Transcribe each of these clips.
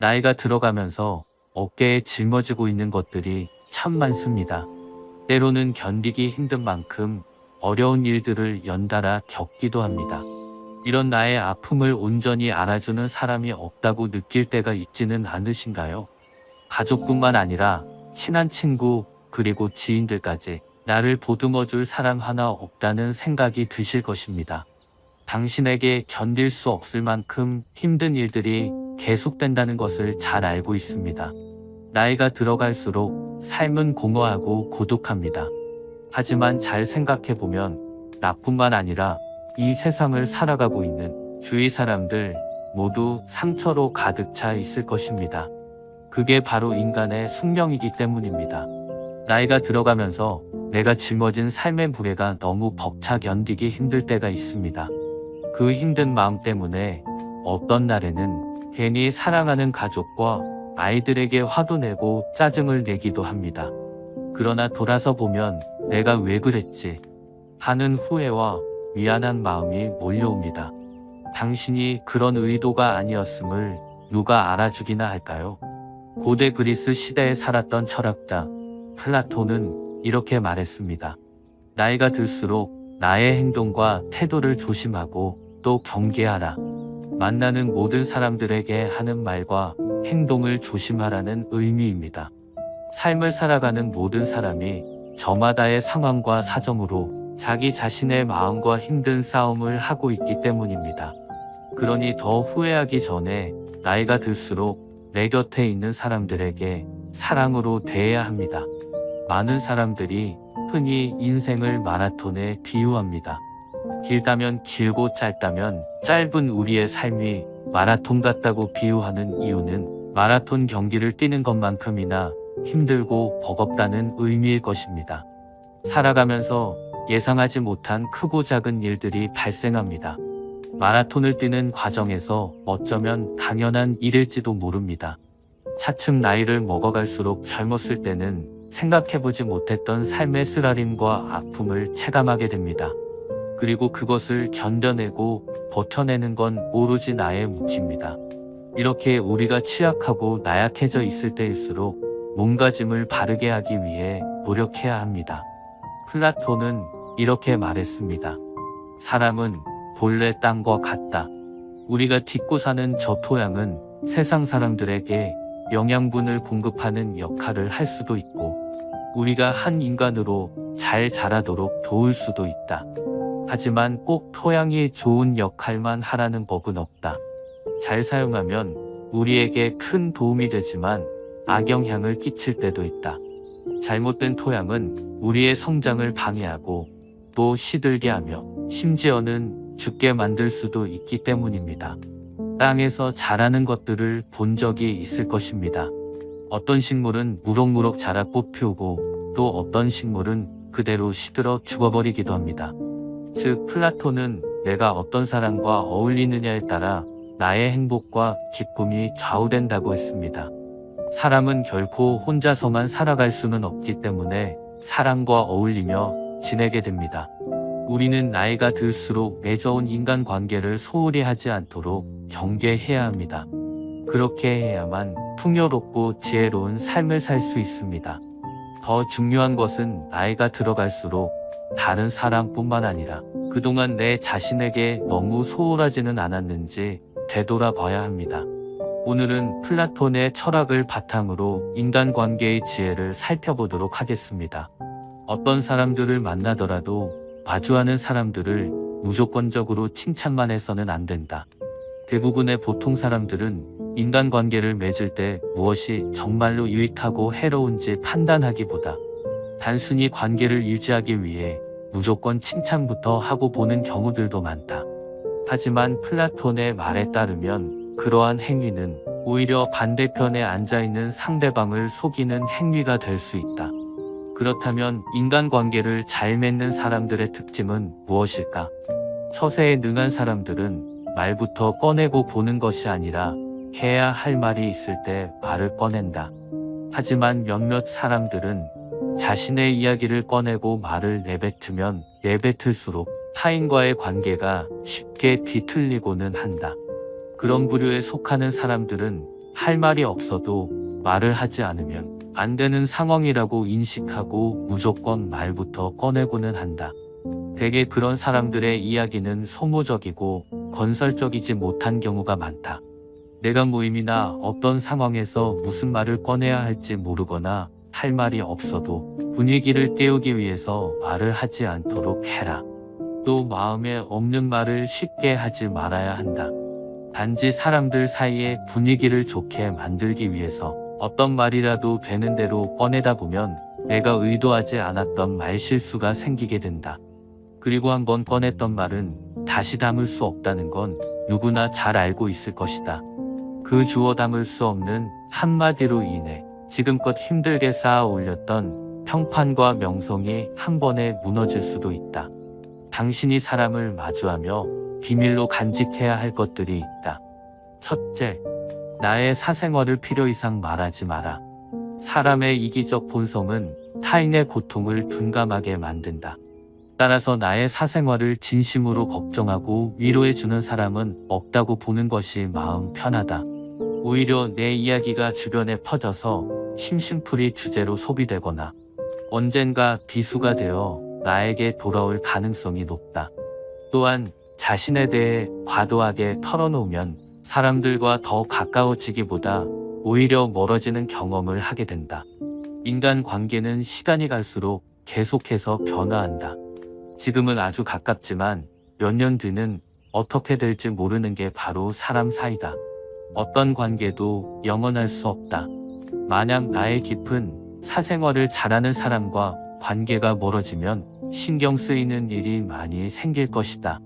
나이가 들어가면서 어깨에 짊어지고 있는 것들이 참 많습니다. 때로는 견디기 힘든 만큼 어려운 일들을 연달아 겪기도 합니다. 이런 나의 아픔을 온전히 알아주는 사람이 없다고 느낄 때가 있지는 않으신가요? 가족뿐만 아니라 친한 친구 그리고 지인들까지 나를 보듬어 줄 사람 하나 없다는 생각이 드실 것입니다. 당신에게 견딜 수 없을 만큼 힘든 일들이 계속된다는 것을 잘 알고 있습니다. 나이가 들어갈수록 삶은 공허하고 고독합니다. 하지만 잘 생각해보면 나뿐만 아니라 이 세상을 살아가고 있는 주위 사람들 모두 상처로 가득 차 있을 것입니다. 그게 바로 인간의 숙명이기 때문입니다. 나이가 들어가면서 내가 짊어진 삶의 무게가 너무 벅차 견디기 힘들 때가 있습니다. 그 힘든 마음 때문에 어떤 날에는 괜히 사랑하는 가족과 아이들에게 화도 내고 짜증을 내기도 합니다. 그러나 돌아서 보면 내가 왜 그랬지 하는 후회와 미안한 마음이 몰려옵니다. 당신이 그런 의도가 아니었음을 누가 알아주기나 할까요? 고대 그리스 시대에 살았던 철학자 플라톤은 이렇게 말했습니다. 나이가 들수록 나의 행동과 태도를 조심하고 또 경계하라. 만나는 모든 사람들에게 하는 말과 행동을 조심하라는 의미입니다. 삶을 살아가는 모든 사람이 저마다의 상황과 사정으로 자기 자신의 마음과 힘든 싸움을 하고 있기 때문입니다. 그러니 더 후회하기 전에 나이가 들수록 내 곁에 있는 사람들에게 사랑으로 대해야 합니다. 많은 사람들이 흔히 인생을 마라톤에 비유합니다. 길다면 길고 짧다면 짧은 우리의 삶이 마라톤 같다고 비유하는 이유는 마라톤 경기를 뛰는 것만큼이나 힘들고 버겁다는 의미일 것입니다. 살아가면서 예상하지 못한 크고 작은 일들이 발생합니다. 마라톤을 뛰는 과정에서 어쩌면 당연한 일일지도 모릅니다. 차츰 나이를 먹어갈수록 젊었을 때는 생각해보지 못했던 삶의 쓰라림과 아픔을 체감하게 됩니다. 그리고 그것을 견뎌내고 버텨내는 건 오로지 나의 몫입니다. 이렇게 우리가 취약하고 나약해져 있을 때일수록 몸가짐을 바르게 하기 위해 노력해야 합니다. 플라톤은 이렇게 말했습니다. 사람은 본래 땅과 같다. 우리가 딛고 사는 저 토양은 세상 사람들에게 영양분을 공급하는 역할을 할 수도 있고, 우리가 한 인간으로 잘 자라도록 도울 수도 있다. 하지만 꼭 토양이 좋은 역할만 하라는 법은 없다. 잘 사용하면 우리에게 큰 도움이 되지만 악영향을 끼칠 때도 있다. 잘못된 토양은 우리의 성장을 방해하고 또 시들게 하며 심지어는 죽게 만들 수도 있기 때문입니다. 땅에서 자라는 것들을 본 적이 있을 것입니다. 어떤 식물은 무럭무럭 자라 꽃 피우고 또 어떤 식물은 그대로 시들어 죽어버리기도 합니다. 즉 플라톤은 내가 어떤 사람과 어울리느냐에 따라 나의 행복과 기쁨이 좌우된다고 했습니다. 사람은 결코 혼자서만 살아갈 수는 없기 때문에 사람과 어울리며 지내게 됩니다. 우리는 나이가 들수록 맺어온 인간 관계를 소홀히 하지 않도록 경계해야 합니다. 그렇게 해야만 풍요롭고 지혜로운 삶을 살 수 있습니다. 더 중요한 것은 나이가 들어갈수록 다른 사람뿐만 아니라 그동안 내 자신에게 너무 소홀하지는 않았는지 되돌아봐야 합니다. 오늘은 플라톤의 철학을 바탕으로 인간관계의 지혜를 살펴보도록 하겠습니다. 어떤 사람들을 만나더라도 마주하는 사람들을 무조건적으로 칭찬만 해서는 안 된다. 대부분의 보통 사람들은 인간관계를 맺을 때 무엇이 정말로 유익하고 해로운지 판단하기보다 단순히 관계를 유지하기 위해 무조건 칭찬부터 하고 보는 경우들도 많다. 하지만 플라톤의 말에 따르면 그러한 행위는 오히려 반대편에 앉아있는 상대방을 속이는 행위가 될 수 있다. 그렇다면 인간관계를 잘 맺는 사람들의 특징은 무엇일까? 처세에 능한 사람들은 말부터 꺼내고 보는 것이 아니라 해야 할 말이 있을 때 말을 꺼낸다. 하지만 몇몇 사람들은 자신의 이야기를 꺼내고 말을 내뱉으면 내뱉을수록 타인과의 관계가 쉽게 뒤틀리고는 한다. 그런 부류에 속하는 사람들은 할 말이 없어도 말을 하지 않으면 안 되는 상황이라고 인식하고 무조건 말부터 꺼내고는 한다. 대개 그런 사람들의 이야기는 소모적이고 건설적이지 못한 경우가 많다. 내가 모임이나 어떤 상황에서 무슨 말을 꺼내야 할지 모르거나 할 말이 없어도 분위기를 띄우기 위해서 말을 하지 않도록 해라. 또 마음에 없는 말을 쉽게 하지 말아야 한다. 단지 사람들 사이에 분위기를 좋게 만들기 위해서 어떤 말이라도 되는 대로 꺼내다 보면 내가 의도하지 않았던 말 실수가 생기게 된다. 그리고 한번 꺼냈던 말은 다시 담을 수 없다는 건 누구나 잘 알고 있을 것이다. 그 주워 담을 수 없는 한마디로 인해 지금껏 힘들게 쌓아 올렸던 평판과 명성이 한 번에 무너질 수도 있다. 당신이 사람을 마주하며 비밀로 간직해야 할 것들이 있다. 첫째, 나의 사생활을 필요 이상 말하지 마라. 사람의 이기적 본성은 타인의 고통을 둔감하게 만든다. 따라서 나의 사생활을 진심으로 걱정하고 위로해주는 사람은 없다고 보는 것이 마음 편하다. 오히려 내 이야기가 주변에 퍼져서 심심풀이 주제로 소비되거나 언젠가 비수가 되어 나에게 돌아올 가능성이 높다. 또한 자신에 대해 과도하게 털어놓으면 사람들과 더 가까워지기보다 오히려 멀어지는 경험을 하게 된다. 인간 관계는 시간이 갈수록 계속해서 변화한다. 지금은 아주 가깝지만 몇 년 뒤는 어떻게 될지 모르는 게 바로 사람 사이다. 어떤 관계도 영원할 수 없다. 만약 나의 깊은 사생활을 잘하는 사람과 관계가 멀어지면 신경 쓰이는 일이 많이 생길 것이다.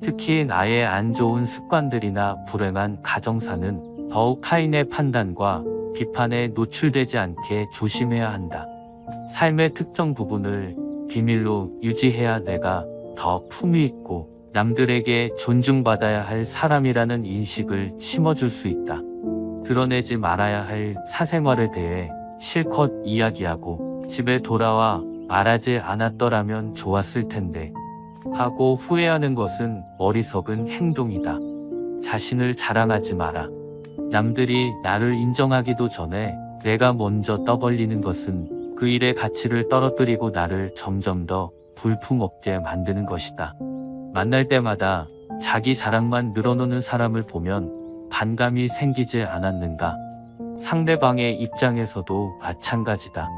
특히 나의 안 좋은 습관들이나 불행한 가정사는 더욱 타인의 판단과 비판에 노출되지 않게 조심해야 한다. 삶의 특정 부분을 비밀로 유지해야 내가 더 품위 있고 남들에게 존중받아야 할 사람이라는 인식을 심어줄 수 있다. 드러내지 말아야 할 사생활에 대해 실컷 이야기하고 집에 돌아와 말하지 않았더라면 좋았을 텐데 하고 후회하는 것은 어리석은 행동이다. 자신을 자랑하지 마라. 남들이 나를 인정하기도 전에 내가 먼저 떠벌리는 것은 그 일의 가치를 떨어뜨리고 나를 점점 더 불품없게 만드는 것이다. 만날 때마다 자기 자랑만 늘어놓는 사람을 보면 반감이 생기지 않았는가? 상대방의 입장에서도 마찬가지다.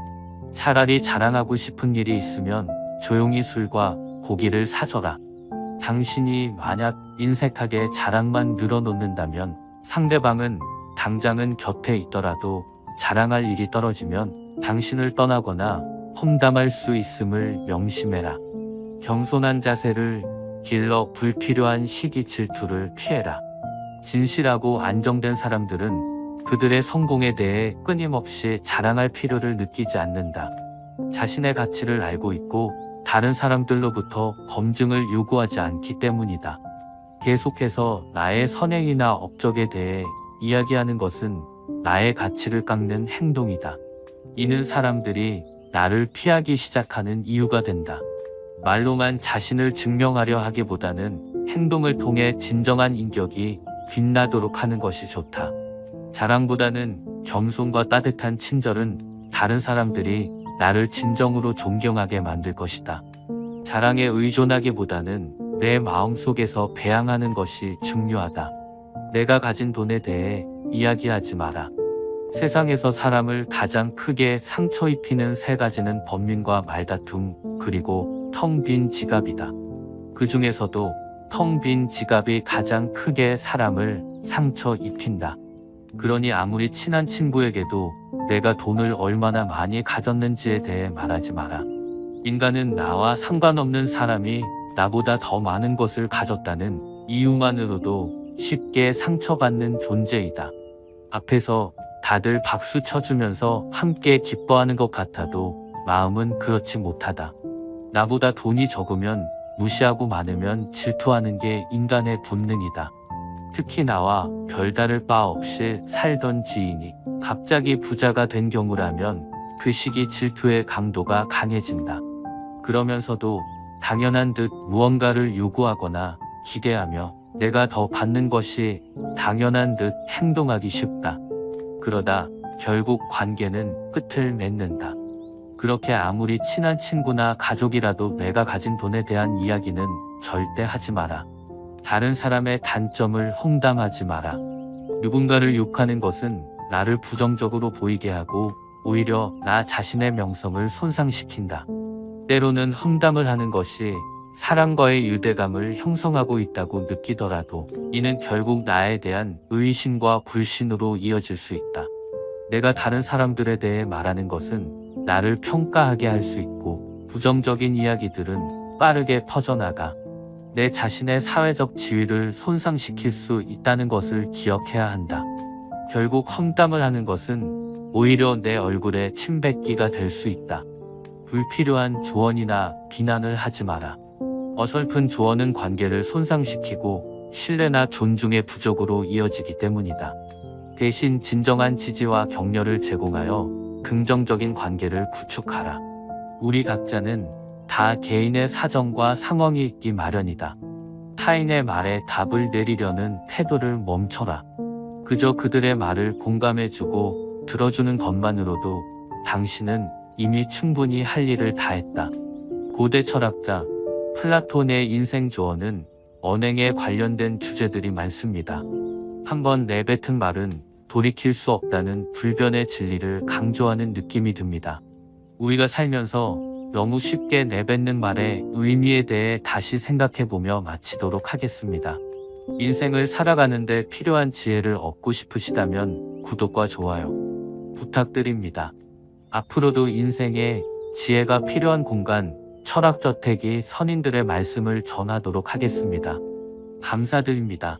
차라리 자랑하고 싶은 일이 있으면 조용히 술과 고기를 사줘라. 당신이 만약 인색하게 자랑만 늘어놓는다면 상대방은 당장은 곁에 있더라도 자랑할 일이 떨어지면 당신을 떠나거나 험담할 수 있음을 명심해라. 겸손한 자세를 길러 불필요한 시기 질투를 피해라. 진실하고 안정된 사람들은 그들의 성공에 대해 끊임없이 자랑할 필요를 느끼지 않는다. 자신의 가치를 알고 있고 다른 사람들로부터 검증을 요구하지 않기 때문이다. 계속해서 나의 선행이나 업적에 대해 이야기하는 것은 나의 가치를 깎는 행동이다. 이는 사람들이 나를 피하기 시작하는 이유가 된다. 말로만 자신을 증명하려 하기보다는 행동을 통해 진정한 인격이 빛나도록 하는 것이 좋다. 자랑보다는 겸손과 따뜻한 친절은 다른 사람들이 나를 진정으로 존경하게 만들 것이다. 자랑에 의존하기보다는 내 마음속에서 배양하는 것이 중요하다. 내가 가진 돈에 대해 이야기하지 마라. 세상에서 사람을 가장 크게 상처 입히는 세 가지는 범민과 말다툼, 그리고 텅 빈 지갑이다. 그 중에서도 텅 빈 지갑이 가장 크게 사람을 상처 입힌다. 그러니 아무리 친한 친구에게도 내가 돈을 얼마나 많이 가졌는지에 대해 말하지 마라. 인간은 나와 상관없는 사람이 나보다 더 많은 것을 가졌다는 이유만으로도 쉽게 상처받는 존재이다. 앞에서 다들 박수 쳐주면서 함께 기뻐하는 것 같아도 마음은 그렇지 못하다. 나보다 돈이 적으면 무시하고 많으면 질투하는 게 인간의 본능이다. 특히 나와 별다를 바 없이 살던 지인이 갑자기 부자가 된 경우라면 그 시기 질투의 강도가 강해진다. 그러면서도 당연한 듯 무언가를 요구하거나 기대하며 내가 더 받는 것이 당연한 듯 행동하기 쉽다. 그러다 결국 관계는 끝을 맺는다. 그렇게 아무리 친한 친구나 가족이라도 내가 가진 돈에 대한 이야기는 절대 하지 마라. 다른 사람의 단점을 험담하지 마라. 누군가를 욕하는 것은 나를 부정적으로 보이게 하고 오히려 나 자신의 명성을 손상시킨다. 때로는 험담을 하는 것이 사람과의 유대감을 형성하고 있다고 느끼더라도 이는 결국 나에 대한 의심과 불신으로 이어질 수 있다. 내가 다른 사람들에 대해 말하는 것은 나를 평가하게 할 수 있고 부정적인 이야기들은 빠르게 퍼져나가 내 자신의 사회적 지위를 손상시킬 수 있다는 것을 기억해야 한다. 결국 험담을 하는 것은 오히려 내 얼굴에 침뱉기가 될 수 있다. 불필요한 조언이나 비난을 하지 마라. 어설픈 조언은 관계를 손상시키고 신뢰나 존중의 부족으로 이어지기 때문이다. 대신 진정한 지지와 격려를 제공하여 긍정적인 관계를 구축하라. 우리 각자는 다 개인의 사정과 상황이 있기 마련이다. 타인의 말에 답을 내리려는 태도를 멈춰라. 그저 그들의 말을 공감해주고 들어주는 것만으로도 당신은 이미 충분히 할 일을 다했다. 고대 철학자 플라톤의 인생 조언은 언행에 관련된 주제들이 많습니다. 한번 내뱉은 말은 돌이킬 수 없다는 불변의 진리를 강조하는 느낌이 듭니다. 우리가 살면서 너무 쉽게 내뱉는 말의 의미에 대해 다시 생각해보며 마치도록 하겠습니다. 인생을 살아가는데 필요한 지혜를 얻고 싶으시다면 구독과 좋아요 부탁드립니다. 앞으로도 인생에 지혜가 필요한 공간 철학저택이 선인들의 말씀을 전하도록 하겠습니다. 감사드립니다.